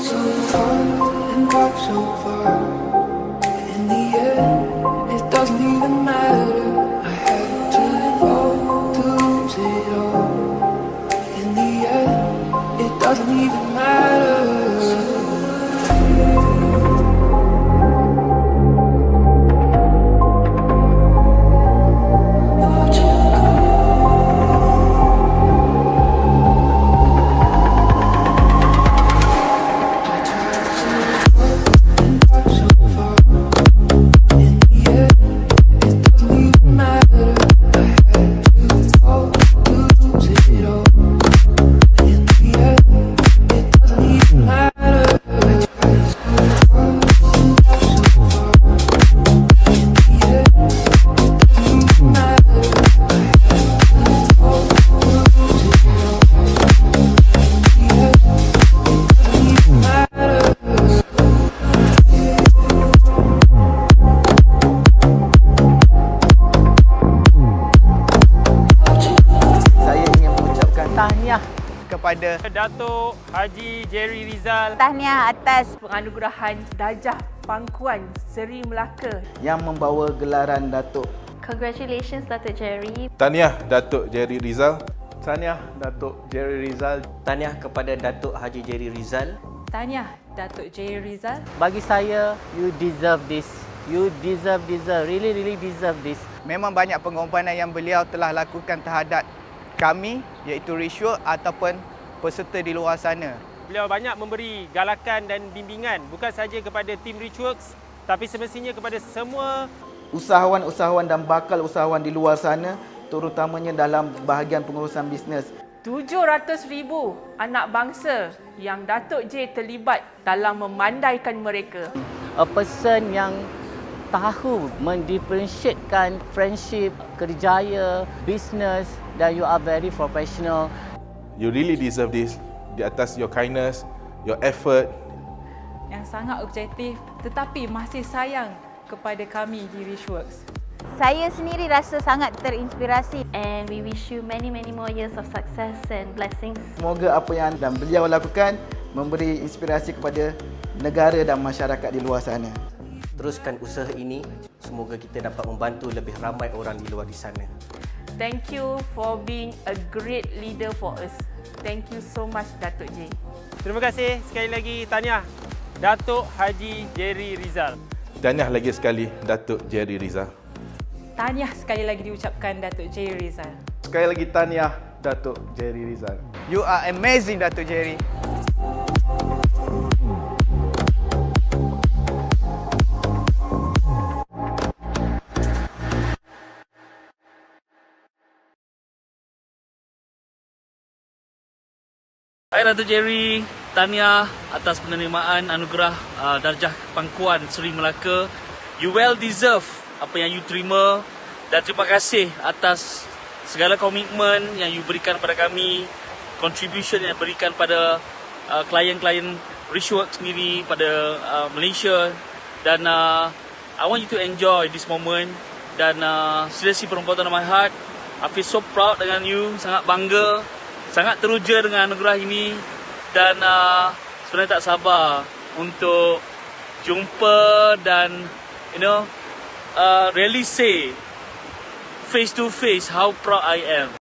So far and got so far. In the end, tahniah kepada Datuk Haji Jerry Rizal Tahniah atas penganugerahan Dajah Pangkuan Seri Melaka. yang membawa gelaran Datuk Congratulations Datuk Jerry. Tahniah Datuk Jerry Rizal. Tahniah Datuk Jerry Rizal. Tahniah kepada Datuk Haji Jerry Rizal. Tahniah Datuk J. Rizal. Bagi saya, you deserve this. You deserve, deserve, really, really deserve this. Memang banyak pengorbanan yang beliau telah lakukan terhadap kami iaitu Rishwa ataupun peserta di luar sana. Beliau banyak memberi galakan dan bimbingan bukan sahaja kepada tim Richworks tapi semestinya kepada semua Usahawan-usahawan dan bakal usahawan di luar sana terutamanya dalam bahagian pengurusan bisnes 700 ribu anak bangsa yang Datuk J terlibat dalam memandaikan mereka. A person yang tahu mendifferentiatekan friendship, kerjaya, business dan you are very professional. You really deserve this di atas your kindness, your effort. Yang sangat objektif tetapi masih sayang kepada kami di Richworks. Saya sendiri rasa sangat terinspirasi and we wish you many many more years of success and blessings. Semoga apa yang dan beliau lakukan memberi inspirasi kepada negara dan masyarakat di luar sana. Teruskan usaha ini. Semoga kita dapat membantu lebih ramai orang di luar di sana. Thank you for being a great leader for us. Thank you so much Datuk J. terima kasih sekali lagi tahniah Datuk Haji Jerry Rizal. Tahniah lagi sekali Datuk Jerry Rizal. Tahniah sekali lagi diucapkan Datuk J. Rizal. Sekali lagi tahniah Datuk Jerry Rizal. You are amazing Datuk Jerry. Hai Datuk Jerry, tahniah atas penerimaan anugerah uh, darjah pangkuan Seri Melaka. You well deserve apa yang you terima dan terima kasih atas segala komitmen yang you berikan pada kami, contribution yang berikan pada uh, klien-klien Richwork sendiri pada uh, Malaysia. Dan uh, I want you to enjoy this moment. Dan uh, seriously bottom of my heart. I feel so proud dengan you, sangat bangga sangat teruja dengan anugerah ini dan uh, sebenarnya tak sabar untuk jumpa dan you know uh, really say face to face how proud I am.